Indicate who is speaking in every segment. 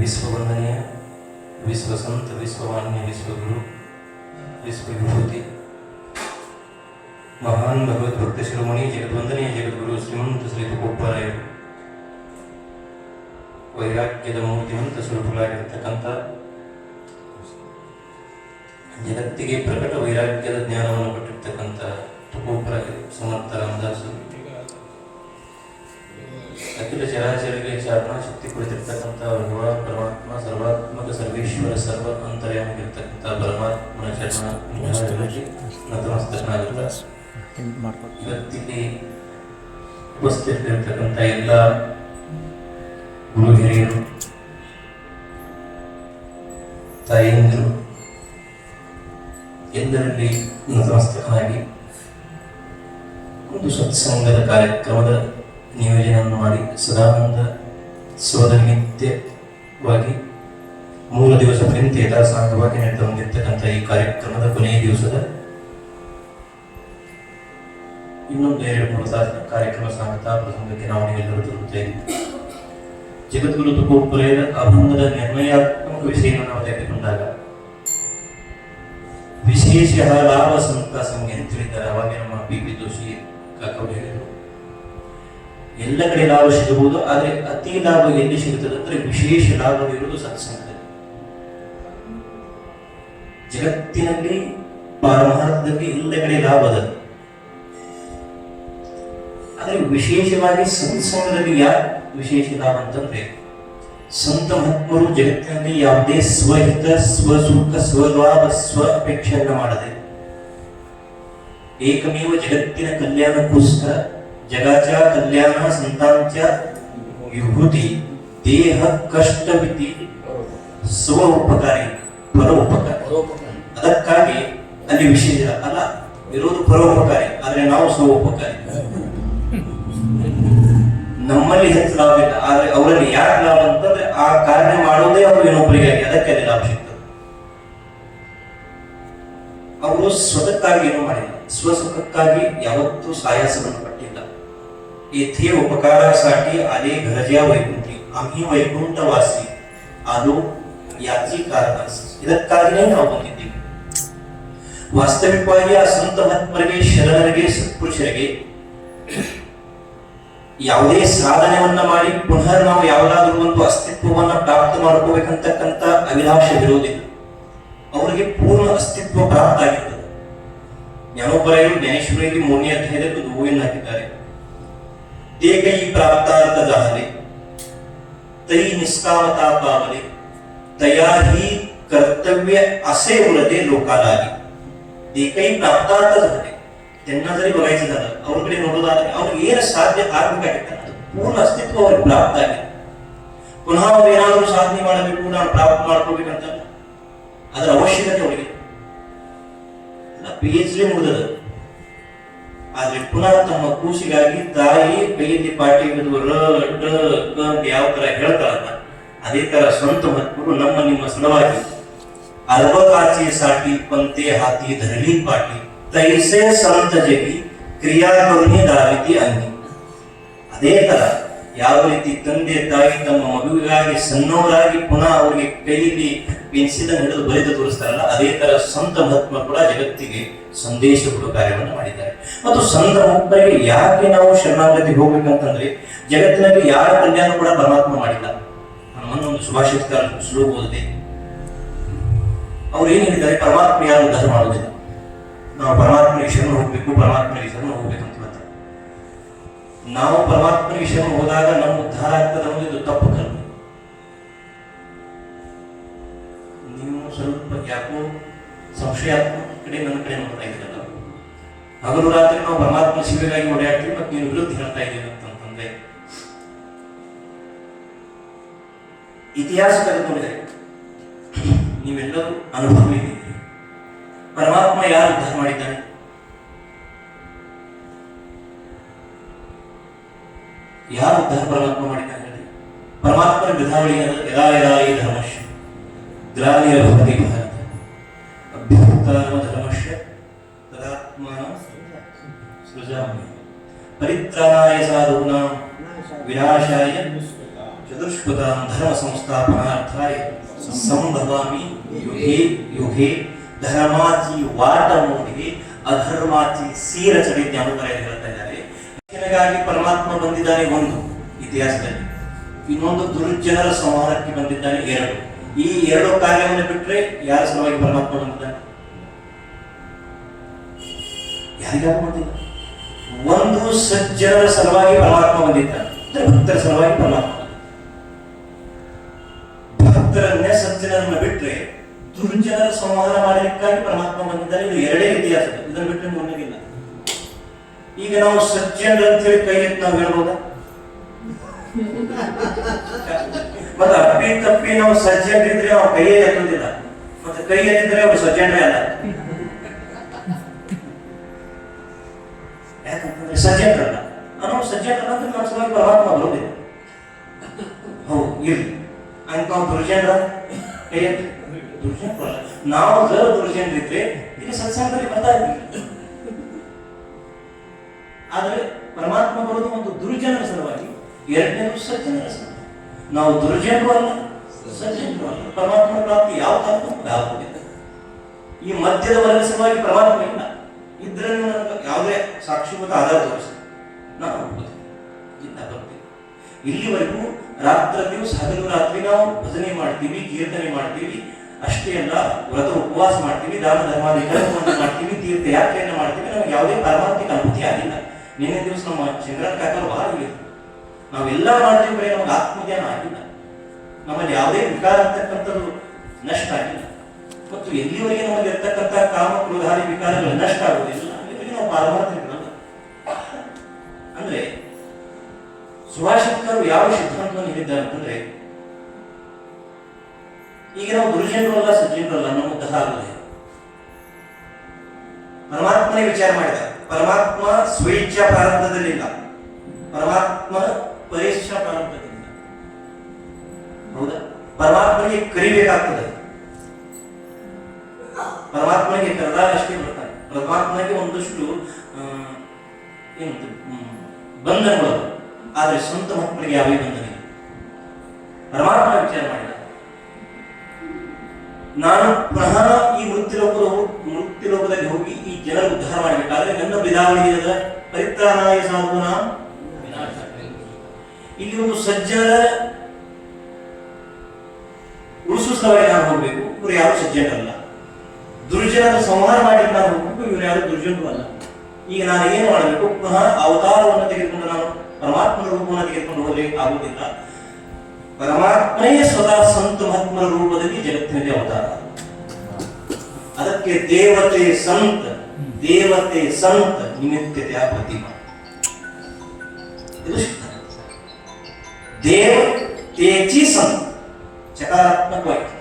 Speaker 1: ವಿಶ್ವವಂದನೆಯ ವಿಶ್ವಸಂತ, ವಿಶ್ವಮಾನ್ಯ, ವಿಶ್ವಗುರು, ವಿಶ್ವವಿಭೂತಿ. ಮಹಾನ್ ಭಗವದ್ಭಕ್ತ ಶಿರೋಮಣಿ, ಜಗದ್ವಂದನೆಯ ಜಗದ್ಗುರು ಶ್ರೀಮಂತ ಶ್ರೀ ತುಕೊಪ್ಪರಾಯರು ವೈರಾಗ್ಯದ ಮೂರ್ತಿವಂತ ಸ್ವರೂಪಗಳಾಗಿರ್ತಕ್ಕಂಥ ಜಗತ್ತಿಗೆ ಪ್ರಕಟ ವೈರಾಗ್ಯದ ಜ್ಞಾನವನ್ನು ಕೊಟ್ಟಿರ್ತಕ್ಕಂಥ ತುಕೋಪರ ಸಮರ್ಥ ರಾಮದಾಸರು. ಅಖಿಲ ಚರಾಚರಿಗೆ ಚಾರಣಾಶಕ್ತಿ ಕುಳಿತಿರ್ತಕ್ಕಂಥ ಭಗವ ಪರಮಾತ್ಮ, ಸರ್ವಾತ್ಮಕ ಸರ್ವೇಶ್ವರ ಸರ್ವ ಅಂತರ್ಯಾಮಿರ್ತಕ್ಕಂಥ ಪರಮಾತ್ಮನ ಚರಣಿ ನತಮಸ್ತಕನಾಗಿರ್ತಾರೆ. ಇವತ್ತಿಗೆ ಉಪಸ್ಥಿತರಿರ್ತಕ್ಕಂಥ ಎಲ್ಲ ಗುರು ಹಿರಿಯರು ಎಲ್ಲರಲ್ಲಿ ನತಮಸ್ತಕನಾಗಿ ಒಂದು ಸತ್ಸಂಗದ ಕಾರ್ಯಕ್ರಮದ ನಿಯೋಜನೆಯನ್ನು ಮಾಡಿ ಸದಾನಂದ ಸೋದರ ನಿತ್ಯವಾಗಿ ಮೂರು ದಿವಸ ಪರ್ಯಂತ ಯಥಾಸಾಂಗವಾಗಿ ನಡೆದು ಬಂದಿರತಕ್ಕಂಥ ಈ ಕಾರ್ಯಕ್ರಮದ ಕೊನೆಯ ದಿವಸದ ಇನ್ನೊಂದು ಎರಡು ಮೂರು ತಾಸಿನ ಕಾರ್ಯಕ್ರಮ ಸಾಗತ ಪ್ರಸಂಗಕ್ಕೆ ನಾವು ನೀವೆಲ್ಲರೂ ತರುತ್ತೇವೆ ಜಗದ್ಗುರು ತುಕೋಪುರೆಯ ಅಭಂಗದ ನಿರ್ಣಯಾತ್ಮಕ ವಿಷಯವನ್ನು ನಾವು ತೆಗೆದುಕೊಂಡಾಗ ವಿಶೇಷ ಲಾಭ ಸಂತ ಸಂಖ್ಯೆ ಅಂತ ಹೇಳಿದ್ದಾರೆ ಅವಾಗ ನಮ್ಮ ಬಿ ಪಿ ಹೇಳಿದರು ಎಲ್ಲ ಕಡೆ ಲಾಭ ಸಿಗಬಹುದು, ಆದರೆ ಅತಿ ಲಾಭ ಎಲ್ಲಿ ಸಿಗುತ್ತದೆ ಅಂದ್ರೆ ವಿಶೇಷ ಲಾಭವಿರುವುದು ಸತ್ಸಂಗದಲ್ಲಿ. ಜಗತ್ತಿನಲ್ಲಿ ಭಾರತದಲ್ಲಿ ಎಲ್ಲ ಕಡೆ ಲಾಭದ ಆದರೆ ವಿಶೇಷವಾಗಿ ಸತ್ಸಂಗದಲ್ಲಿ ಯಾಕೆ ವಿಶೇಷ ಲಾಭ ಅಂತಂದ್ರೆ, ಸಂತ ಮಹಾತ್ಮರು ಜಗತ್ತಿನಲ್ಲಿ ಯಾವುದೇ ಸ್ವಹಿತ, ಸ್ವಸುಖ, ಸ್ವಲಾಭ ಸ್ವ ಅಪೇಕ್ಷೆಯನ್ನ ಮಾಡದೆ, ಏಕಮೇವ ಜಗತ್ತಿನ ಕಲ್ಯಾಣಕ್ಕೋಸ್ಕರ ಜಗಾಚ ಕಲ್ಯಾಣ ಸಂತಾಂಚ ವಿಭೂತಿ ದೇಹ ಕಷ್ಟವಿತಿ ಸ್ವ ಉಪಕಾರಿ ಪರ ಉಪಕಾರಿ. ಅದಕ್ಕಾಗಿ ಅಲ್ಲಿ ವಿಶೇಷ ಅಲ್ಲ ಇರೋದು ಪರೋಪಕಾರಿ ಆದ್ರೆ ನಾವು ಸ್ವ ಉಪಕಾರಿ. ನಮ್ಮಲ್ಲಿ ಹೆಚ್ಚು ಲಾಭ ಇಲ್ಲ ಆದ್ರೆ ಅವರಲ್ಲಿ ಯಾಕೆ ಲಾಭ ಅಂತಂದ್ರೆ ಆ ಕಾರ್ಯ ಮಾಡೋದೇ ಅವರು ಇನ್ನೊಬ್ಬರಿಗೆ ಅದಕ್ಕೆ ಅಲ್ಲಿ ಲಾಭ ಸಿಗ್ತದೆ. ಅವರು ಸ್ವತಕ್ಕಾಗಿ ಏನು ಮಾಡಿಲ್ಲ. ಸ್ವಸುಖಕ್ಕಾಗಿ ಯಾವತ್ತೂ ಸಾಯಾಸವನ್ನು येथे उपकारासाठी आले घरज्या वैकुंठी आम्ही वैकुंठवासी आलो याची कारण असे. ಇದಕ್ಕಾಗಿಯೇ ನಾವು ಬಂದಿದ್ದೀವಿ ವಾಸ್ತವಿಕವಾಗಿ ಆ ಸಂತ ಮಹಾತ್ಮರಿಗೆ ಶರಣರಿಗೆ ಸತ್ಪುರುಷರಿಗೆ ಯಾವುದೇ ಸಾಧನೆಯನ್ನ ಮಾಡಿ ಪುನಃ ನಾವು ಯಾವುದಾದ್ರೂ ಒಂದು ಅಸ್ತಿತ್ವವನ್ನ ಪ್ರಾಪ್ತ ಮಾಡ್ಕೋಬೇಕಂತಕ್ಕಂಥ ಅಭಿಲಾಷವಿರುವುದಿಲ್ಲ ಅವರಿಗೆ ಪೂರ್ಣ ಅಸ್ತಿತ್ವ ಪ್ರಾಪ್ತ ಆಗಿರ್ತದೆ ಜ್ಞಾನೋಪರಾಯರು ಜ್ಞಾನೇಶ್ವರಿಗೆ ಮೂರನೇ ಅಧ್ಯಾಯದಲ್ಲಿ ಒಂದು ಹೂವನ್ನು ಹಾಕಿದ್ದಾರೆ ते प्राप्तार्थ जाने तई निष्कामता पावने, तया ही कर्तव्य असे उलटे लोकाला आले. ते प्राप्तार्थ जाने त्यांना जरी बघायचं झालं अवकडे नोंदवलं आलं येर साध्य आत्म काय पूर्ण अस्तित्व अस्तित्वावर प्राप्त आहे. ಪುನಃ ಏನಾದರೂ ಸಾಧನೆ ಮಾಡಬೇಕು ನಾನು ಪ್ರಾಪ್ತ ಮಾಡ್ಕೋಬೇಕಂತ ಅದರ ಅವಶ್ಯಕತೆ ಅವರಿಗೆ ಪಿ ಎಚ್ ಡಿ ಮುಗಿದದ ಆದ್ರೆ ಪುನಃ ತಮ್ಮ ಕೂಸಿಗಾಗಿ ತಾಯಿ ಬೆಳಿಗ್ಗೆ ಪಾಟಿ ಹಿಡಿದು ರ, ಡ ಯಾವ ತರ ಹೇಳ್ತಾರಲ್ಲ ಅದೇ ತರ ಸ್ವಂತ ಮಕ್ಕಳು ನಮ್ಮ ನಿಮ್ಮ ಸಲುವಾಗಿ. ಅಲ್ಬಕಾಚಿ ಸಾಟಿ ಪಂತೆ ಹಾತಿ ಧರಣಿ ಪಾಟಿ, ತೈಸೆ ಸಂತ ಜಗಿ ಕ್ರಿಯಾಕರುಣಿ ದಾವಿತಿ ಅಂಗಿ. ಅದೇ ತರ ಯಾವ ರೀತಿ ತಂದೆ ತಾಯಿ ತಮ್ಮ ಮಗುವಿಗಾಗಿ ಸಣ್ಣವರಾಗಿ ಪುನಃ ಅವರಿಗೆ ಕೈಲಿ ಪೆನ್ಸಿಲ್ ಹಿಡಿದು ಬರೆದು ತೋರಿಸ್ತಾರಲ್ಲ, ಅದೇ ತರ ಸಂತ ಮಹಾತ್ಮ ಕೂಡ ಜಗತ್ತಿಗೆ ಸಂದೇಶ ಕೊಡುವ ಕಾರ್ಯವನ್ನು ಮಾಡಿದ್ದಾರೆ. ಮತ್ತು ಸಂತ ಮಹಾತ್ಮರಿಗೆ ಯಾಕೆ ನಾವು ಶರಣಾಗತಿ ಹೋಗ್ಬೇಕಂತಂದ್ರೆ, ಜಗತ್ತಿನಲ್ಲಿ ಯಾರ ಕಲ್ಯಾಣ ಕೂಡ ಪರಮಾತ್ಮ ಮಾಡಿಲ್ಲ. ಒಂದು ಸುಭಾಷಿತಕಾರ ಶ್ಲೋಕ ಓದಿದೆ. ಅವ್ರು ಏನ್ ಹೇಳಿದ್ದಾರೆ? ಪರಮಾತ್ಮ ಯಾರು ಉದ್ಧಾರ ಮಾಡೋದಿಲ್ಲ ನಾವು ಪರಮಾತ್ಮನಿಗೆ ಶರಣ ಹೋಗ್ಬೇಕು, ಪರಮಾತ್ಮನಿಗೆ ಶರಣ ಹೋಗ್ಬೇಕು ಅಂತ ನಾವು ಪರಮಾತ್ಮನಿಗೆ ಶರಣ ಹೋದಾಗ ನಮ್ಮ ಉದ್ಧಾರ ಆಗ್ತದೆ ಅನ್ನೋದು ತಪ್ಪು ಕಲ್ಪನೆ. ಸಂಶಯಾತ್ಮಕ ಕಡೆ ನನ್ನ ಕಡೆ ನೋಡ್ತಾ ಇದ್ದೀರಲ್ಲ ಹಗಲು ರಾತ್ರಿ ನಾವು ಪರಮಾತ್ಮ ಶಿವೆಗಾಗಿ ಓಡಾಡ್ತೀವಿ ಮತ್ತು ನೀವು ವಿರುದ್ಧ ಹೇಳ್ತಾ ಇದ್ದೀರಿ ಅಂತಂದ್ರೆ, ಇತಿಹಾಸ ತೆಗೆದು ನೋಡಿದರೆ ನೀವೆಲ್ಲರೂ ಅನುಭವ ಇದ್ದೀರಿ. ಪರಮಾತ್ಮ ಯಾರು ಉದ್ಧಾರ ಮಾಡಿದ್ದಾನೆ ಯಾರು ಉದ್ಧಾರ ಪರಮಾತ್ಮ ಮಾಡಿದ್ದಾನೆ ಪರಮಾತ್ಮನ ವಿಧಾವಳಿ ಯದಾ ಯದಾ ಈ ಧರ್ಮಶ್ಯ ಗ್ರಾಮೀಯ ಭವತಿ ಸೃಜಾಮಿ ಪರಿತ್ರಾಣಾಯ ಸಾಧೂನಾಂ ವಿನಾಶಾಯ ಚತುಷ್ಪದಾಂ ಧರ್ಮ ಸಂಸ್ಥಾಪನಾರ್ಥಾಯ ಸಂಭವಾಮಿ ಯುಗೆ ಯುಗೆ ಧರ್ಮಾಚಿ ವಾಟ ಮೂಡಿ ಅಧರ್ಮಾಚಿ ಸೀರ ಚರಿತ್ರೆ ಅನ್ನುತ್ತಾರೆ ಹೇಳ್ತಾ ಇದ್ದಾರೆ. ಜನಗಾಗಿ ಪರಮಾತ್ಮ ಬಂದಿದ್ದಾನೆ ಒಂದು ಇತಿಹಾಸದಲ್ಲಿ. ಇನ್ನೊಂದು ದುರ್ಜನರ ಸಂಹಾರಕ್ಕೆ ಬಂದಿದ್ದಾನೆ ಎರಡು. ಈ ಎರಡು ಕಾರ್ಯವನ್ನು ಬಿಟ್ಟರೆ ಯಾರ ಸಲುವಾಗಿ ಪರಮಾತ್ಮ ಬಂದಿದ್ದಾನೆ? ಯಾರಿಗಾರು ಬಂದಿಲ್ಲ ಒಂದು ಸಜ್ಜನರ ಸಲುವಾಗಿ ಪರಮಾತ್ಮ ಬಂದಿದ್ದಾನೆ ಭಕ್ತರ ಸಲುವಾಗಿ ಪರಮಾತ್ಮ. ಭಕ್ತರನ್ನೇ ಸಜ್ಜನರನ್ನ ಬಿಟ್ಟರೆ ದುರ್ಜನರ ಸಂಹಾರ ಮಾಡಲಿಕ್ಕಾಗಿ ಪರಮಾತ್ಮ ಬಂದಿದ್ದಾನೆ ಇದು ಎರಡೇ ಇತಿಹಾಸ ಇದನ್ನು ಬಿಟ್ಟರೆ ಮುಂದಿಲ್ಲ ಈಗ ನಾವು ಸಜ್ಜನರು ಅಂತ ಹೇಳಿ ಕೈ ಎತ್ತಿ ನಾವು ಹೇಳ್ಬೋದಾ? ಮತ್ತೆ ಅಪ್ಪಿ ತಪ್ಪಿ ನಾವು ಸಜ್ಜನರಿದ್ರೆ ಅವ್ರ ಕೈಯೇ ಎತ್ತಿಲ್ಲ ಮತ್ತೆ ಕೈ ಎತ್ತಿದ್ರೆ ಅವ್ರು ಸಜ್ಜನರೇ ಅಲ್ಲ. ಪರಮಾತ್ಮ ಬರೋದಿಲ್ಲ ಹೌದು, ಇರ್ಲಿ. ಅಂತ ನಾವು ದುರ್ಜನರ? ಕೈ ದುರ್ಜನರಲ್ಲ ನಾವು ಜರ ದುರ್ಜನರಿದ್ರೆ ಇಲ್ಲಿ ಸತ್ಸಂಗದಲ್ಲಿ ಬರ್ತಾ ಇದ್ವಿ. ಆದರೆ ಪರಮಾತ್ಮ ಬರೋದು ಒಂದು ದುರ್ಜನರ ಸಲುವಾಗಿ, ಎರಡನೇದು ಸಜ್ಜನರ ಸಲುವಾಗಿ. ನಾವು ದುರ್ಜನರು ಅಲ್ಲ, ಸಜ್ಜನರು ಅಲ್ಲ. ಪರಮಾತ್ಮ ಪ್ರಾಪ್ತಿ ಯಾವ ಕಾಲಕ್ಕೂ ಈ ಮಧ್ಯದ ವರ್ಗ ಸಲುವಾಗಿ ಇಲ್ಲ. ಇದ್ರಲ್ಲಿ ಯಾವುದೇ ಸಾಕ್ಷಿಭೂತ ಆಧಾರ ತೋರಿಸಿ ನಾನು ಒಪ್ಪುತ್ತೇನೆ. ಬರುತ್ತೆ ಇಲ್ಲಿವರೆಗೂ ರಾತ್ರಿಯೂ ಹಗಲು ರಾತ್ರಿ ನಾವು ಭಜನೆ ಮಾಡ್ತೀವಿ, ಕೀರ್ತನೆ ಮಾಡ್ತೀವಿ, ಅಷ್ಟೇ ಅಲ್ಲ ವ್ರತ ಉಪವಾಸ ಮಾಡ್ತೀವಿ, ದಾನ ಧರ್ಮ ಮಾಡ್ತೀವಿ ತೀರ್ಥ ಯಾತ್ರೆಯನ್ನು ಮಾಡ್ತೀವಿ. ನಮಗೆ ಯಾವುದೇ ಪಾರಮಾರ್ಥಿಕ ಅನುಭೂತಿ ಆಗಿಲ್ಲ. ನಿನ್ನೆ ದಿವಸ ನಮ್ಮ ಚಂದ್ರನ್ ಕಾಕರು ಬಹಳ ನಾವೆಲ್ಲ ಮಾಡ್ತೀವಿ ಬರೀ ನಮಗೆ ಆತ್ಮಜ್ಞಾನ ಆಗಿಲ್ಲ. ನಮ್ಮಲ್ಲಿ ಯಾವುದೇ ವಿಕಾರ ಅಂತಕ್ಕಂಥದ್ದು ನಷ್ಟ ಆಗಿಲ್ಲ. ಮತ್ತು ಎಲ್ಲಿವರೆಗೆ ನಮ್ಮಲ್ಲಿ ಇರ್ತಕ್ಕಂಥ ಕಾಮ ಕ್ರೋಧಾದಿ ವಿಕಾರಗಳು ನಷ್ಟ ಆಗುವುದಿಲ್ಲ ನಾವು ಪಾರಮಾರ್ಥಿಕರಲ್ಲ ಸುಭಾಷಿತರು ಯಾವ ಸಿದ್ಧಾಂತವನ್ನು ಹೇಳಿದ್ದಾರೆ ಅಂತಂದ್ರೆ, ಈಗ ನಾವು ಗುರುಜನರಲ್ಲ ಅಲ್ಲ ಸಜ್ಜನರು ಅಲ್ಲ ಪರಮಾತ್ಮನೇ ವಿಚಾರ ಮಾಡಿದ. ಪರಮಾತ್ಮ ಸ್ವೇಚ್ಛ ಪ್ರಾರಂಭದಲ್ಲಿಲ್ಲ. ಪರಮಾತ್ಮ ಪರೀಕ್ಷಾ ಪ್ರಾರಂಭದಲ್ಲಿಲ್ಲ. ಹೌದಾ? ಪರಮಾತ್ಮನಿಗೆ ಕರಿಬೇಕಾಗ್ತದೆ. ಪರಮಾತ್ಮನಿಗೆ ಕರೆದಾಗ ಅಷ್ಟೇ ಬರ್ತಾನೆ. ಪರಮಾತ್ಮನಿಗೆ ಒಂದಷ್ಟು ಏನು ಬಂಧನಗಳು. ಆದರೆ ಸ್ವಂತ ಮಕ್ಕಳಿಗೆ ಯಾವುದೇ ಬಂದನೆ ಪರಮಾತ್ಮ ವಿಚಾರ ಮಾಡಿದ. ನಾನು ಪುನಃ ಈ ವೃತ್ತಿ ಲೋಕದ ವೃತ್ತಿ ಲೋಕದಲ್ಲಿ ಹೋಗಿ ಈ ಜನರ ಉದ್ಧಾರ ಮಾಡಬೇಕಾದ್ರೆ ನನ್ನ ಬಿದಾವಳಿಯದ ಪರಿತ್ರಾಣಾಯ ಸಾಧುನ ಇಲ್ಲಿ ಒಂದು ಸಜ್ಜನ ಉಳಿಸುವ ಸ್ಥಳಕ್ಕೆ ನಾನು ಹೋಗ್ಬೇಕು. ಇವರು ಯಾರು ಸಜ್ಜನರಲ್ಲ. ದುರ್ಜನರ ಸಂಹಾರ ಮಾಡಿ ನಾನು ಹೋಗ್ಬೇಕು. ಇವರು ಯಾರು ದುರ್ಜನರು ಅಲ್ಲ. ಈಗ ನಾನು ಏನು ಮಾಡಬೇಕು? ಪುನಃ ಅವತಾರವನ್ನು ತೆಗೆದುಕೊಂಡು ನಾನು ಪರಮಾತ್ಮನ ರೂಪವನ್ನು ತೆಗೆದುಕೊಂಡು ಹೋಗ್ಲಿಕ್ಕೆ ಆಗುವುದಿಲ್ಲ. ಪರಮಾತ್ಮನೇ ಸ್ವತಃ ಸಂತ ಮಹಾತ್ಮರ ರೂಪದಲ್ಲಿ ಜಗತ್ತಿನಲ್ಲಿ ಅವತಾರ. ಅದಕ್ಕೆ ದೇವತೆ ಸಂತ ದೇವತೆ ಸಂತ ನಿಮಿತ್ತತೆಯ ಪ್ರತಿಮಾ. ಇದು ದೇವ ತೇಜಿ ಸಂತ ಸಕಾರಾತ್ಮಕವಾಗಿದೆ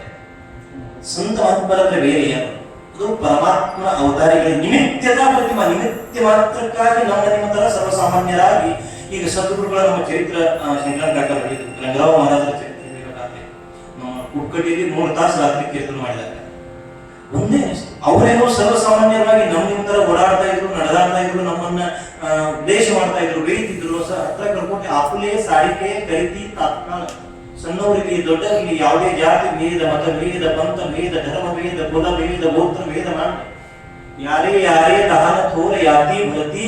Speaker 1: ಸಂತ ಮಹಾತ್ಮರಂದ್ರೆ ಬೇರೆ ಯಾರು ಅದು ಪರಮಾತ್ಮನ ಅವತಾರಿಗಳ ನಿಮಿತ್ತದ ಪ್ರತಿಮಾ. ನಿಮಿತ್ತ ಮಾತ್ರಕ್ಕಾಗಿ ನಮ್ಮ ನಿಮ್ಮ ತರ ಸರ್ವಸಾಮಾನ್ಯರಾಗಿ ಈಗ ಸದ್ಗುರುಗಳ ನಮ್ಮ ಚರಿತ್ರ ಶಂಕರ ಕಾಕರ್ ಹೇಳಿದ್ರು ರಂಗರಾವ್ ಮಹಾರಾಜರ ಚರಿತ್ರೆ ಕುಕ್ಕಟ್ಟಿಯಲ್ಲಿ ಮೂರು ತಾಸು ರಾತ್ರಿ ಕೀರ್ತನ ಮಾಡಿದ್ದಾರೆ. ಒಂದೇ ಅವರೇನೋ ಸರ್ವಸಾಮಾನ್ಯವಾಗಿ ನಮ್ಮಿಂದ ಓಡಾಡ್ತಾ ಇದ್ರು, ನಡೆದಾಡ್ತಾ ಇದ್ರು, ನಮ್ಮನ್ನ ಉದ್ದೇಶ ಮಾಡ್ತಾ ಇದ್ರು ಬೇಯ್ತಿದ್ರು ಹತ್ರ ಕರ್ಕೊಂಡು ಅಪುಲೆ ಸಾಡಿಕೆ ಕರಿತಿ, ತಾತ್ಕಾಲ. ಸಣ್ಣವರಿಗೆ, ದೊಡ್ಡವರಿಗೆ ಯಾವುದೇ ಜಾತಿ, ಭೇದ, ಮತ, ಭೇದ, ಪಂಥ, ಭೇದ, ಧರ್ಮ, ಭೇದ, ಕುಲ, ಭೇದ, ಗೋತ್ರ, ಭೇದ ಮಾಡ ಯಾರೇ ಯಾರೇ ದಹನ ಥೋರ, ಯಾತಿ, ಭರತಿ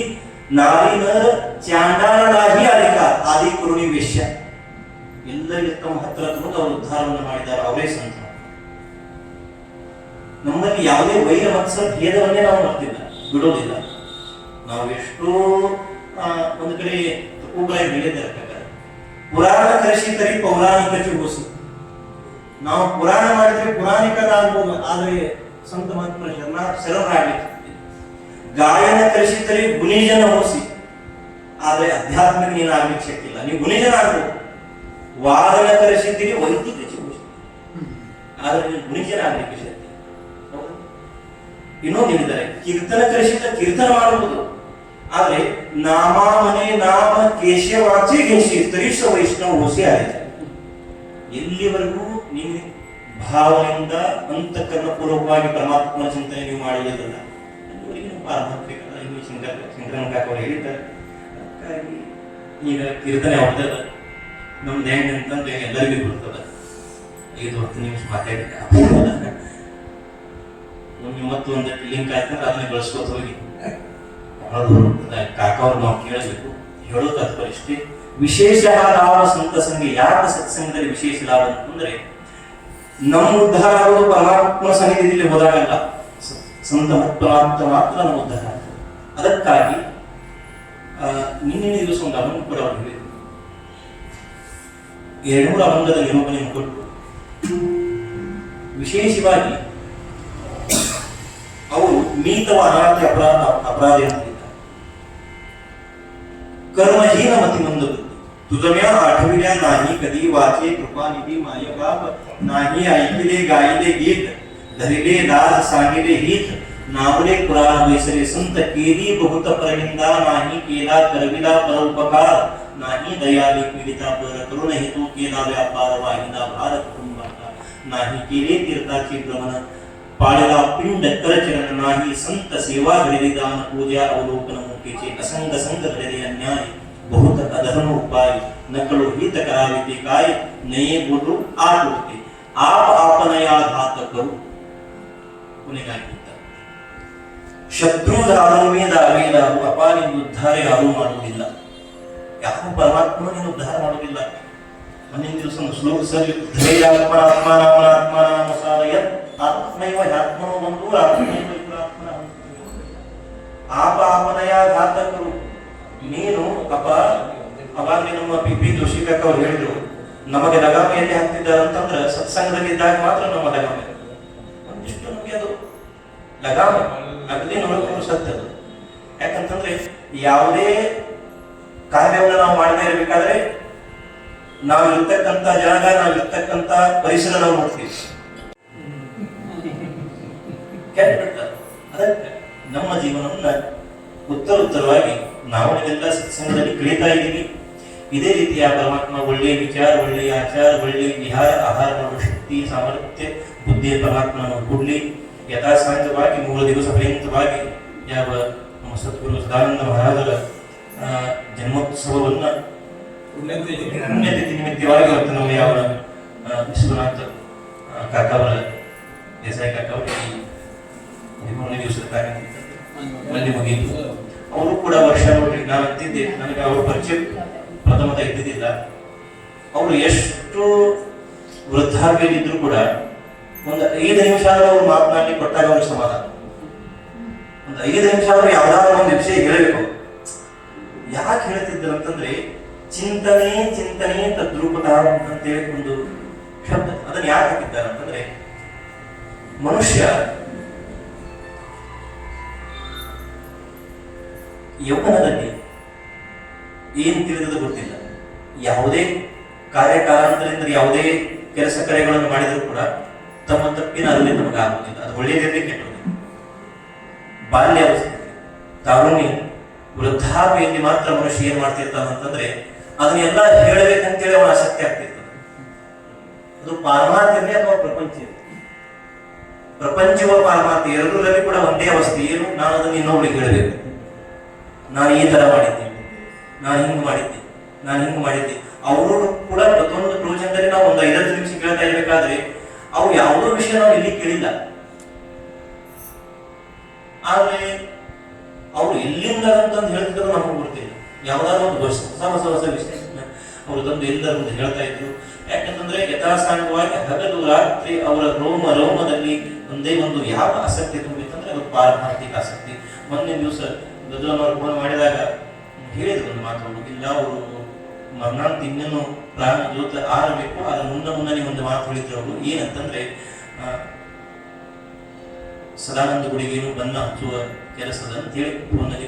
Speaker 1: ನರ ಚಾಂಡಾಲನಾಗಿ ಅಧಿಕ ಆದಿ ಕುರುಣಿ ವೇಶ್ಯ ಎಲ್ಲರಿಗೆ ತಮ್ಮ ಹತ್ರ ತಂದು ಅವರು ಉದ್ಧಾರವನ್ನು ಮಾಡಿದ್ದಾರೆ, ಅವರೇ ಸಂತ. ನಮ್ಮಲ್ಲಿ ಯಾವುದೇ ವೈರ ಮತ್ಸ ಭೇದವನ್ನೇ ನಾವು ಮಾಡ್ತಿಲ್ಲ ಬಿಡೋದಿಲ್ಲ. ನಾವು ಎಷ್ಟೋ ಒಂದು ಕಡೆ ತಪ್ಪುಗಳಾಗಿ ಹೇಳಿದ್ದಾರೆ ಪ್ರಕಾರ. ಪುರಾಣ ಕರೆಸಿತರಿ ಪೌರಾಣಿಕ ಚುಗುಸು ನಾವು ಪುರಾಣ ಮಾಡಿದ್ರೆ ಪುರಾಣಿಕರಾಗ್ಬೋದು, ಆದರೆ ಸಂತ ಮಹಾತ್ಮ ಶರಣ ಶರಣರಾಗಲಿಕ್ಕೆ. ಗಾಯನ ಕಲಿಸಿದರೆ ಗುಣಿಜನ ಹೋಸಿ ಆದರೆ ಅಧ್ಯಾತ್ಮಿಕ ನೀನು ಆಗ್ಲಿಕ್ಕೆ ಶಕ್ತಿ ನೀವು ಗುಣಿಜನ ಆಗ್ಬೋದು ವಾದನ ಕಲಿಸಿದ್ದೀರಿ ವೈದಿಕ ಆದರೆ ನೀವು ಗುಣಿಜನ ಆಗ್ಲಿಕ್ಕೆ ಶಕ್ತಿ? ಇನ್ನೊಂದು ಹೇಳಿದ್ದಾರೆ, ಕೀರ್ತನ ಕಲಿಸಿದ ಕೀರ್ತನ ಮಾಡಬಹುದು ಆದರೆ ನಾಮ ಮನೆ ನಾಮ ಕೇಶವಾಚಿ ಘೇಷಿ ತರೀಶ ವೈಷ್ಣವ ಹೋಸಿ ಆಗಿದೆ. ಎಲ್ಲಿವರೆಗೂ ನೀವು ಭಾವನೆಯಿಂದ ಅಂತಃಕರಣ ಪೂರ್ವಕವಾಗಿ ಪರಮಾತ್ಮನ ಚಿಂತನೆ ನೀವು ಮಾಡುವುದಿಲ್ಲ ಪಾರಮಾರ್ಥಿಕಲ್ಲ ಇಲ್ಲಿ ಶಂಕರ ಶಂಕರನ ಕಾಕೋರು ಹೇಳಿದ್ದಾರೆ ಅದಕ್ಕಾಗಿ ಈಗ ಕೀರ್ತನೆ ಹೊಡೆದಲ್ಲ ನಮ್ದು ಹೆಂಗೆ ಅಂತಂದ್ರೆ ಎಲ್ಲರಿಗೂ ಗೊತ್ತದ ಐದು ಹತ್ತು ನಿಮಿಷ ಮಾತಾಡಿದ್ರೆ ಒಮ್ಮೆ ಮತ್ತು ಒಂದಕ್ಕೆ ಲಿಂಕ್ ಆಯ್ತಂದ್ರೆ ಅದನ್ನ ಬಳಸ್ಕೊತ ಹೋಗಿ. ಕಾಕವ್ರು ನಾವು ಕೇಳಬೇಕು. ಹೇಳೋ ತಾತ್ಪರ್ಯ ವಿಶೇಷ ಲಾಭ ಸಂತ ಸಂಘ ಯಾರ ಸತ್ಸಂಗದಲ್ಲಿ ವಿಶೇಷ ಲಾಭ ಅಂತಂದ್ರೆ, ನಮ್ಮ ಉದ್ಧಾರ ಆಗೋದು ಪರಮಾತ್ಮ ಸನ್ನಿಧಿಯಲ್ಲಿ ಹೋದಾಗಲ್ಲ. ಸ- ಸಂತ ಮುಕ್ತರಾಗ್ತ ಮಾತ್ರ ನಮ್ಮ ಉದ್ಧಾರ ಆಗ್ತದೆ. ಅದಕ್ಕಾಗಿ ಆ, ನಿನ್ನೆ ದಿವಸ ಒಂದು ಅಭಂಗ ಕೂಡ ಅವ್ರು ಹೇಳಿದ್ರು ಎರಡ್ನೂರ ಅಭಂಗದ ನಿರೂಪಣೆಯನ್ನು ಕೊಟ್ಟು ವಿಶೇಷವಾಗಿ ಅವರು ಮೀತವ ಅನಾಥ ಅಪರಾಧ ಅಪರಾಧ ಅಂತ ಹೇಳಿದ್ದಾರೆ. कर्महीन मतिमंद बुद्धी तुझम्या आठविल्या नाही कधी वाचे कृपानिधी मायबाप नाही ऐकिले गायले गीत धरिले दास सांगिले हित नावले पुराण वैसरे संत केली बहुत परनिंदा नाही केला करविला परोपकार नाही दयाले पीडिता पर करून हेतू केला व्यापार, वाहिला भार कुटुंबाचा. नाही केले तीर्थाचे भ्रमण, पाळला पिंड करचरण. नाही संत सेवा घडली दान, पूजा, अवलोकन मुखीचे असंग संग घडले अन्याय. बहुत अधर्म उपाय नकळो हित करावे ते काय? नये बोलू उठते आप आपनया घात करू. कोणी काय ಶತ್ರು ದಾನವೇ ದಾವೇ ಪಾಪ ನಿನ್ನ ಉದ್ಧಾರ ಯಾರು ಮಾಡುವುದಿಲ್ಲ. ಯಾಕೂ ಪರಮಾತ್ಮ ನಿನ್ನ ಉದ್ಧಾರ ಮಾಡುವುದಿಲ್ಲ. ಮುಂದಿನ ದಿವಸ ಶ್ಲೋಕ ಸರಿ. ಧ್ಯೇಯಾತ್ಮ ಆತ್ಮ ಆತ್ಮೈವ ಬಂದು ಆಪ ಆಪದಯ ಘಾತಕರು. ನೀನು ಅಪ ಅವಾಗ ನಮ್ಮ ಪಿ ಪಿ ದೋಷಿಕಾಕ ಅವ್ರು ಹೇಳಿದ್ರು. ನಮಗೆ ಲಗಾಮಿ ಎಲ್ಲಿ ಹಾಕ್ತಿದ್ದಾರೆ ಅಂತಂದ್ರೆ ಸತ್ಸಂಗದಲ್ಲಿ ಇದ್ದಾಗ ಮಾತ್ರ ನಮ್ಮ ಲಗಾಮಿ ಒಂದಿಷ್ಟು ನಮಗೆ ಅದು ಲಗಾಮಿ ಅಗದಿ ನೋಡ್ಕೊಂಡು ಸತ್ಯ ಯಾಕಂತಂದ್ರೆ ಯಾವುದೇ ಕಾರ್ಯವನ್ನು ನಾವು ಮಾಡದೇ ಇರಬೇಕಾದ್ರೆ ನಾವು ಇರ್ತಕ್ಕಂತ ಜಾಗ, ನಾವು ಇರ್ತಕ್ಕಂತ ಪರಿಸರ ನಾವು ನೋಡ್ತೀವಿ. ಅದಕ್ಕೆ ನಮ್ಮ ಜೀವನವನ್ನ ಉತ್ತರ ಉತ್ತರವಾಗಿ ನಾವು ಇದೆಲ್ಲ ಸತ್ಸಂಗದಲ್ಲಿ ಕಳೀತಾ ಇದ್ದೀವಿ. ಇದೇ ರೀತಿಯ ಪರಮಾತ್ಮ ಒಳ್ಳೆಯ ವಿಚಾರ ಒಳ್ಳೆಯ ಆಚಾರ ಒಳ್ಳೆಯ ವಿಹಾರ, ಆಹಾರ ಮಾಡುವ ಶಕ್ತಿ, ಸಾಮರ್ಥ್ಯ ಬುದ್ಧಿಯ ಪರಮಾತ್ಮ ಕೊಡ್ಲಿ ಯಥಾಸಾಂಗವಾಗಿ ಮೂರು ದಿವಸ ಪರ್ಯಂತವಾಗಿ ಯಾವ ನಮ್ಮ ಸದ್ಗುರು ಸದಾನಂದ ಮಹಾರಾಜರ ಜನ್ಮೋತ್ಸವವನ್ನು ಪುಣ್ಯತಿಥಿ ನಿಮಿತ್ತವಾಗಿ ಇವತ್ತು ನಮ್ಮ ಯಾವ ವಿಶ್ವನಾಥ ಕಾಕಾವರ, ದೇಸಾಯಿ ಕಾಕಾವರ ಹದಿಮೂರನೇ ದಿವಸದ ಕಾರ್ಯ ಅಲ್ಲಿ ಮುಗಿಯಿತು. ಅವರು ಕೂಡ ವರ್ಷ ನೋಡಿ ನಾನು ಅಂತಿದ್ದೆ, ನನಗೆ ಅವರು ಪರಿಚಯ ಪ್ರಥಮದ ಇದ್ದಿದ್ದಿಲ್ಲ. ಅವರು ಎಷ್ಟು ವೃದ್ಧಾಪ್ಯದಲ್ಲಿದ್ರು ಕೂಡ ಒಂದು ಐದು ನಿಮಿಷ ಆದ್ರೂ ಅವ್ರು ಮಾತನಾಡಿ ಕೊಟ್ಟಾಗ ಅವ್ರಿಗೆ ಸಮಾಧಾನ. ಒಂದು ಐದು ನಿಮಿಷ ಆದ್ರೂ ಯಾವ್ದಾದ್ರು ಒಂದು ವಿಷಯ ಹೇಳಬೇಕು. ಯಾಕೆ ಹೇಳ್ತಿದ್ದರು ಅಂತಂದ್ರೆ, ಚಿಂತನೆ ಚಿಂತನೆ ತದ್ರೂಪದ ಅಂತೇಳಿ ಒಂದು ಶಬ್ದ, ಅದನ್ನ ಯಾಕೆ ಹಾಕಿದ್ದಾರೆ ಅಂತಂದ್ರೆ, ಮನುಷ್ಯ ಯೌವನದಲ್ಲಿ ಏನ್ ತಿಳಿದದು ಗೊತ್ತಿಲ್ಲ. ಯಾವುದೇ ಕಾರ್ಯಕಾರಣದಿಂದ, ಯಾವುದೇ ಕೆಲಸ ಕಾರ್ಯಗಳನ್ನು ಮಾಡಿದರೂ ಕೂಡ ತಮ್ಮ ತಪ್ಪಿನ ಅರಿವೆ ನಮಗೆ ಆಗುವುದಿಲ್ಲ ಅದು ಒಳ್ಳೆಯದಿರಲಿ ಕೆಟ್ಟದ್ದು ಬಾಲ್ಯ ತಾರುಣ್ಯ ವೃದ್ಧಾಪಿಯಲ್ಲಿ ಮಾತ್ರ ಮನುಷ್ಯ ಏನ್ ಮಾಡ್ತಿರ್ತಾನ ಅಂತಂದ್ರೆ ಅದನ್ನೆಲ್ಲ ಹೇಳಬೇಕಂತೇಳಿ ಅವನ ಆಸಕ್ತಿ ಆಗ್ತಿರ್ತದೆ ಅದು ಪಾರಮಾರ್ಥ ಇರಲಿ ಅಥವಾ ಪ್ರಪಂಚ ಪ್ರಪಂಚವ ಪಾರಮಾರ್ಥ ಎರಡರಲ್ಲಿ ಕೂಡ ಒಂದೇ ಅವಸ್ಥೆ. ಏನು? ನಾನು ಅದನ್ನ ಇನ್ನೊಬ್ಳಿಗೆ ಹೇಳಬೇಕು. ನಾನು ಈ ತರ ಮಾಡಿದ್ದೆ. ನಾನು ಹಿಂಗ್ ಮಾಡಿದ್ದೆ. ನಾನು ಹಿಂಗ್ ಮಾಡಿದ್ದೆ. ಅವರು ಕೂಡ ಪ್ರತಿಯೊಂದು ಪ್ರವಚನದಲ್ಲಿ ನಾವು ಒಂದು ಐದತ್ತು ನಿಮಿಷ ಕೇಳ್ತಾ ಇರ್ಬೇಕಾದ್ರೆ ಅವು ಯಾವುದೋ ವಿಷಯ ನಾವು ಇಲ್ಲಿ ಕೇಳಿಲ್ಲ. ಆದ್ರೆ ಅವ್ರು ಎಲ್ಲಿಂದ ಅಂತಂದು ಹೇಳ್ತಿದ್ರು ನಮಗೆ ಗೊತ್ತಿಲ್ಲ. ಯಾವ್ದಾದ್ರು ಒಂದು ಹೊಸ ಹೊಸ ಹೊಸ ವಿಶ್ಲೇಷಣೆ ಅವರು ತಂದು ಎಲ್ಲರೂ ಹೇಳ್ತಾ ಇದ್ರು. ಯಾಕಂತಂದ್ರೆ ಯಥಾಸಾಂಗವಾಗಿ ಹಗಲು ರಾತ್ರಿ ಅವರ ರೋಮ ರೋಮದಲ್ಲಿ ಒಂದೇ ಒಂದು ಯಾವ ಆಸಕ್ತಿ ತುಂಬಿತ್ತಂದ್ರೆ ಅದು ಪಾರಮಾರ್ಥಿಕ ಆಸಕ್ತಿ. ಮೊನ್ನೆ ದಿವಸ ಗಜವನವರು ಫೋನ್ ಮಾಡಿದಾಗ ಹೇಳಿದ್ರು ಒಂದು ಮಾತು ಇಲ್ಲ, ಅವರು ಮರಣಾಂತ ಇನ್ನೇನು ಪ್ರಾಣ ಜೋತ ಆರಬೇಕು, ಅದರ ಮುಂದೆ ಮುಂದೆ ಒಂದು ಮಾತು ಹೇಳಿದ್ರು ಅವರು. ಏನಂತಂದ್ರೆ ಸದಾನಂದ ಗುಡಿಗೇನು ಹತ್ತು ಹಚ್ಚುವ ಕೆಲಸದ ಅಂತೇಳಿ ಫೋನಲ್ಲಿ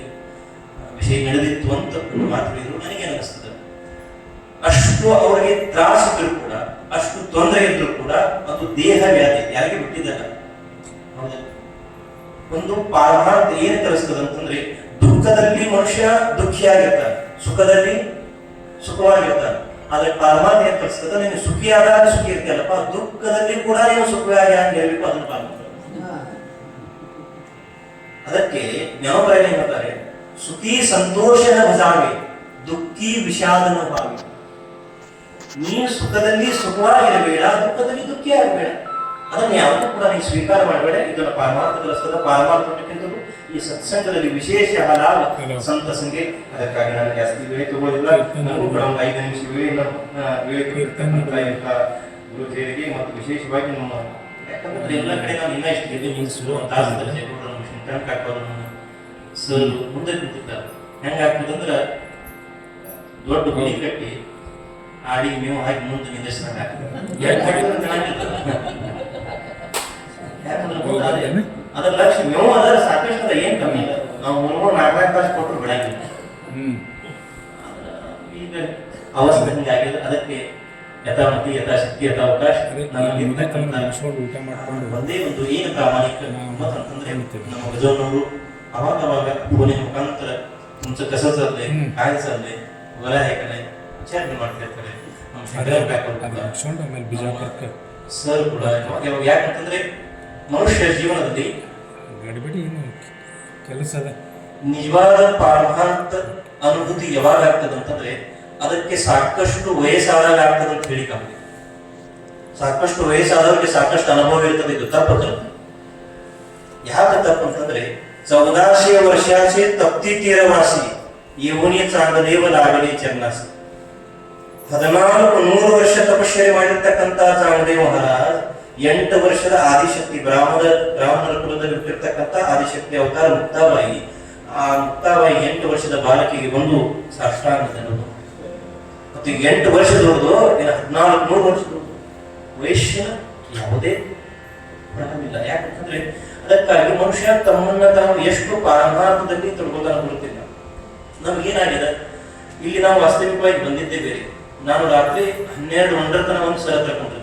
Speaker 1: ವಿಷಯ ನಡೆದಿತ್ತು ಅಂತ ಒಂದು ಮಾತು ಹೇಳಿದ್ರು. ನನಗೆ ಅನಿಸ್ತದೆ. ಅಷ್ಟು ಅವರಿಗೆ ತ್ರಾಸ ಇದ್ರು ಕೂಡ, ಅಷ್ಟು ತೊಂದರೆ ಇದ್ರು ಕೂಡ, ಅದು ದೇಹ ವ್ಯಾಧಿ, ಯಾರಿಗೆ ಬಿಟ್ಟಿದ್ದಲ್ಲ. ಒಂದು ಪಾರಮಾರ್ಥ ಏನು ಕಲಿಸ್ತದೆ ಅಂತಂದ್ರೆ, ದುಃಖದಲ್ಲಿ ಮನುಷ್ಯ ದುಃಖಿಯಾಗಿರ್ತಾನೆ, ಸುಖದಲ್ಲಿ ಸುಖವಾಗಿರ್ತಾನೆ. ಆದ್ರೆ ಪರಮಾತ್ಮ ಏನ್ ಕಲಿಸ್ತದೆ ನೀನು ಸುಖಿಯಾದಾಗ ಸುಖಿ ಇರ್ತೀಯಲ್ಲಪ್ಪ, ದುಃಖದಲ್ಲಿ ಕೂಡ ನೀವು ಸುಖವಾಗಿ ಹಂಗೆ ಹೇಳ್ಬೇಕು ಅದನ್ನ ಅದಕ್ಕೆ ಜ್ಞಾನಪ್ರಾಯ ಏನ್ ಹೇಳ್ತಾರೆ? ಸುಖಿ ಸಂತೋಷನ ಭಜಾವೆ ದುಃಖಿ ವಿಷಾದನ ಭಾವಿ ನೀನು ಸುಖದಲ್ಲಿ ಸುಖವಾಗಿರಬೇಡ, ದುಃಖದಲ್ಲಿ ದುಃಖಿ ಆಗಬೇಡ ಅದನ್ನು ಯಾವತ್ತೂ ಕೂಡ ನೀವು ಸ್ವೀಕಾರ ಮಾಡಬೇಡ. ಇದನ್ನು ಪಾರಮಾರ್ಥ ಕಲಿಸ್ತದ ಪಾರಮಾರ್ಥಕ್ಕಿಂತಲೂ ಈ ಸತ್ಸಂಗದಲ್ಲಿ ವಿಶೇಷ ಲಾಭ ಸಂತಸಂಗೆ ಅದಕ್ಕಾಗಿ ನಾನು ಜಾಸ್ತಿ ವೇಳೆ ತಗೊಳ್ಳಿಲ್ಲ ನಾನು ಕೂಡ ಒಂದು ಐದು ನಿಮಿಷ ವೇಳೆಯನ್ನು ವೇಳೆ ಕೊಟ್ಟಿರ್ತಕ್ಕಂಥ ಇಂಥ ಗುರುದೇವರಿಗೆ ಮತ್ತು ವಿಶೇಷವಾಗಿ ನಮ್ಮ ಯಾಕಂದ್ರೆ ಎಲ್ಲ ಕಡೆ ನಾನು ಇನ್ನ ಇಷ್ಟು ಗೆದ್ದು ನಿಲ್ಲಿಸಲು ದರ್ಜೆ ಕೊಟ್ಟರು ನಮ್ಮ ಸರ್ ಮುಂದೆ ನಿಂತಿದ್ದಾರೆ ಹೆಂಗಾಗ್ತದಂದ್ರೆ ದೊಡ್ಡ ಗುಡಿ ಕಟ್ಟಿ ಆಡಿ ಮೇವು ಹಾಕಿ ಮುಂದೆ ನಿಂದಿಸ್ದಂಗ ಯಾಕಂದ್ರೆ ಗೊತ್ತಾದ್ರೆ ಅದ್ರ ಲಕ್ಷ ಮೇವು ಅದರ ಸಾಕಷ್ಟು ಅದ ಏನ್ ಕಮ್ಮಿ ಇಲ್ಲ ನಾವು ಮೂರು ಮೂರು ನಾಲ್ಕು ನಾಲ್ಕು ತಾಸು ಕೊಟ್ಟರು
Speaker 2: ಹ್ಮ್
Speaker 1: ಈಗ ಅವಸ್ಥೆ ಹಿಂಗಾಗಿದೆ ಅದಕ್ಕೆ ಯಥಾಮತಿ ಯಥಾಶಕ್ತಿ ಯಥಾವಕಾಶ
Speaker 2: ಅದೇ
Speaker 1: ಒಂದೇ ಒಂದು ಏನು ಪ್ರಾಮಾಣಿಕ ಮತ್ತಂತಂದ್ರೆ ನಮ್ಮ ಗಜವನವರು ಅವಾಗ ಅವಾಗ ಫೋನಿನ ಮುಖಾಂತರ ಮುಂಚೆ ಕಸ ಸಲ್ಲೆ. ಕಾಯಿ ಸಲ್ಲೆ ಹೊಲ ಹೇಕಲೆ ವಿಚಾರಣೆ ಮಾಡ್ತಿರ್ತಾರೆ. ನಮ್ಮ
Speaker 2: ಅದೇ
Speaker 1: ಸರ್ ಕೂಡ ಯಾಕಂತಂದ್ರೆ ಮನುಷ್ಯ ಜೀವನದಲ್ಲಿ
Speaker 2: ಗಡಿಬಿಡಿ ಏನು ಕೆಲಸದ
Speaker 1: ನಿಜವಾದ ಪಾರಮಾರ್ಥ ಅನುಭೂತಿ ಯಾವಾಗ ಆಗ್ತದೆ ಅಂತಂದ್ರೆ ಅದಕ್ಕೆ ಸಾಕಷ್ಟು ವಯಸ್ಸಾದಾಗ ಆಗ್ತದೆ ಅಂತ ಹೇಳಿ ಸಾಕಷ್ಟು ವಯಸ್ಸಾದವ್ರಿಗೆ ಸಾಕಷ್ಟು ಅನುಭವ ಇರ್ತದೆ, ಇದು ತಪ್ಪತ್ರ ಯಾಕೆ ತಪ್ಪು ಅಂತಂದ್ರೆ ಚೌದಾಶಿ ವರ್ಷಾಶಿ ತಪ್ತಿ ತೀರವಾಸಿ ಯೋನಿ ಚಾಂದದೇವ ನಾಗಲಿ ಚನ್ನಾಸಿ ಹದಿನಾಲ್ಕು ನೂರು ವರ್ಷ ತಪಶ್ಚರ್ಯ ಮಾಡಿರ್ತಕ್ಕಂಥ ಚಾಂದದೇವ ಮಹಾರಾಜ್ ಎಂಟು ವರ್ಷದ ಆದಿಶಕ್ತಿ ಬ್ರಾಹ್ಮಣ, ಬ್ರಾಹ್ಮಣರ ಕುಲದಲ್ಲಿ ಹುಟ್ಟಿರ್ತಕ್ಕಂತ ಆದಿಶಕ್ತಿ ಅವತಾರ ಮುಕ್ತಾಬಾಯಿ. ಆ ಮುಕ್ತಾಬಾಯಿ ಎಂಟು ವರ್ಷದ ಬಾಲಕಿಗೆ ಬಂದು ಸಾಷ್ಟಾಂಗ ದಂಡವು. ಮತ್ತು ಎಂಟು ವರ್ಷದವರೆದು ಹದಿನಾಲ್ಕು ನೂರು ವರ್ಷದ ವಯಸ್ಸಿನ ಯಾವುದೇ ಗುಣವಿಲ್ಲ. ಯಾಕಂತಂದ್ರೆ ಅದಕ್ಕಾಗಿ ಮನುಷ್ಯ ತಮ್ಮನ್ನ ತಾನು ಎಷ್ಟು ಪಾರಮಾರ್ಥದಲ್ಲಿ ತೊಡ್ಕೋತಾನ ಬರುತ್ತಿಲ್ಲ ನಮಗೇನಾಗಿದೆ? ಇಲ್ಲಿ ನಾವು ವಾಸ್ತವಿಕವಾಗಿ ಬಂದಿದ್ದೇ ಬೇರೆ. ನಾನು ರಾತ್ರಿ ಹನ್ನೆರಡು ಒಂದರ ತನಕ ಒಂದು ಸಲ ತಗೊಂಡಿದ್ದೇನೆ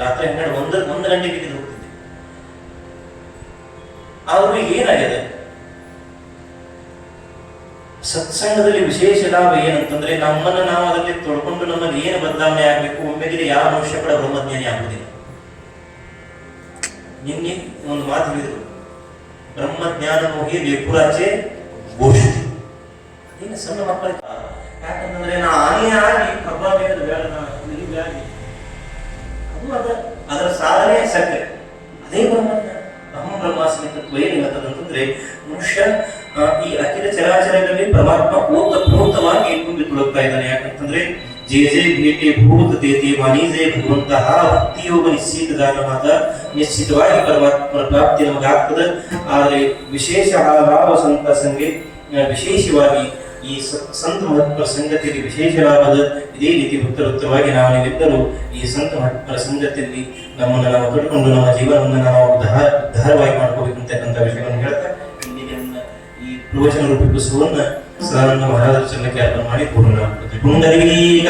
Speaker 1: ರಾತ್ರಿ ಹನ್ನೆರಡು ಒಂದ್, ಒಂದು ಗಂಟೆಗೆ ಇಲ್ಲಿ ಹೋಗ್ತಿದ್ದೆ. ಅವರು ಏನಾಗಿದೆ? ಸತ್ಸಂಗದಲ್ಲಿ ವಿಶೇಷ ಲಾಭ ಏನಂತಂದ್ರೆ ನಮ್ಮನ್ನ ನಾವು ಅದರಲ್ಲಿ ತೊಳ್ಕೊಂಡು ನಮ್ಮಲ್ಲಿ ಏನು ಬದಲಾವಣೆ ಆಗ್ಬೇಕು ಒಮ್ಮೆಗಿದ್ರೆ ಯಾವ ಮನುಷ್ಯ ಕೂಡ ಬ್ರಹ್ಮಜ್ಞಾನಿ ಆಗುದಿಲ್ಲ ನಿನ್ನೆ ಒಂದು ಮಾತು ಹೇಳಿದ್ರು. ಬ್ರಹ್ಮಜ್ಞಾನ ಹೋಗಿ ಲೇಪುರಾಚೆ ಗೋಷ್ಠಿ. ಇನ್ನು ಸಣ್ಣ ಮಕ್ಕಳ ಯಾಕಂತಂದ್ರೆ ನಾ ಆನೆ ಆಗಿ ಹಬ್ಬ ಬೇಡ ಅದು ಅದ ಅದರ ಸಾಧನೆ ಸತ್ಯ. ಅದೇ ಬ್ರಹ್ಮಜ್ಞಾನ ಅಹಂ ಬ್ರಹ್ಮಾಸ್ಮಿ ತತ್ವ ಏನಿಲ್ಲದಂತಂದ್ರೆ ಮನುಷ್ಯ ಈ ಅಖಿಲ ಚರಾಚರಗಳಲ್ಲಿ ಪರಮಾತ್ಮ ಓತ ಪೂರ್ತವಾಗಿ ತುಂಬಿಕೊಳ್ಳುತ್ತಾ ಇದ್ದಾನೆ. ಯಾಕಂತಂದ್ರೆ, ಜೇ ಜೇ ಭೇಟಿ ಭೂತ ದೇತಿ ವಾಣಿಜೆ ಭಗವಂತಹ ಭಕ್ತಿಯೋಗ ನಿಶ್ಚಿತ ದಾನವಾದ ನಿಶ್ಚಿತವಾಗಿ ಪರಮಾತ್ಮನ ಪ್ರಾಪ್ತಿ ನಮಗಾಗ್ತದೆ. ಆದರೆ ವಿಶೇಷ ಲಾಭ ಸಂತ ಸಂಗೆ ವಿಶೇಷವಾಗಿ ಈ ಸಂತ ಮಹತ್ವರ ಸಂಗತಿಯಲ್ಲಿ ವಿಶೇಷವಾದ ಇದೇ ರೀತಿ ಉತ್ತರೋತ್ತರವಾಗಿ ನಾವು ನೀವಿದ್ದರೂ ಈ ಸಂತ ಮಹತ್ವರ ಸಂಗತಿಯಲ್ಲಿ ನಮ್ಮನ್ನು ನಾವು ತೊಡ್ಕೊಂಡು ನಮ್ಮ ಜೀವನವನ್ನು ನಾವು ಉದ್ಧಾರವಾಗಿ ಮಾಡ್ಕೋಬೇಕು ಅಂತಕ್ಕಂಥ ವಿಷಯವನ್ನು ಹೇಳ್ತಾ ಇಲ್ಲಿಗೆ ಈ ಪ್ರವಚನ ರೂಪಿಸುವನ್ನ ಸದಾನಂದ ಮಹಾರಾಜರ ಚರಣಕ್ಕೆ ಅರ್ಪಣೆ ಮಾಡಿ ಪೂರ್ಣ ಪುಂಡರೀಕ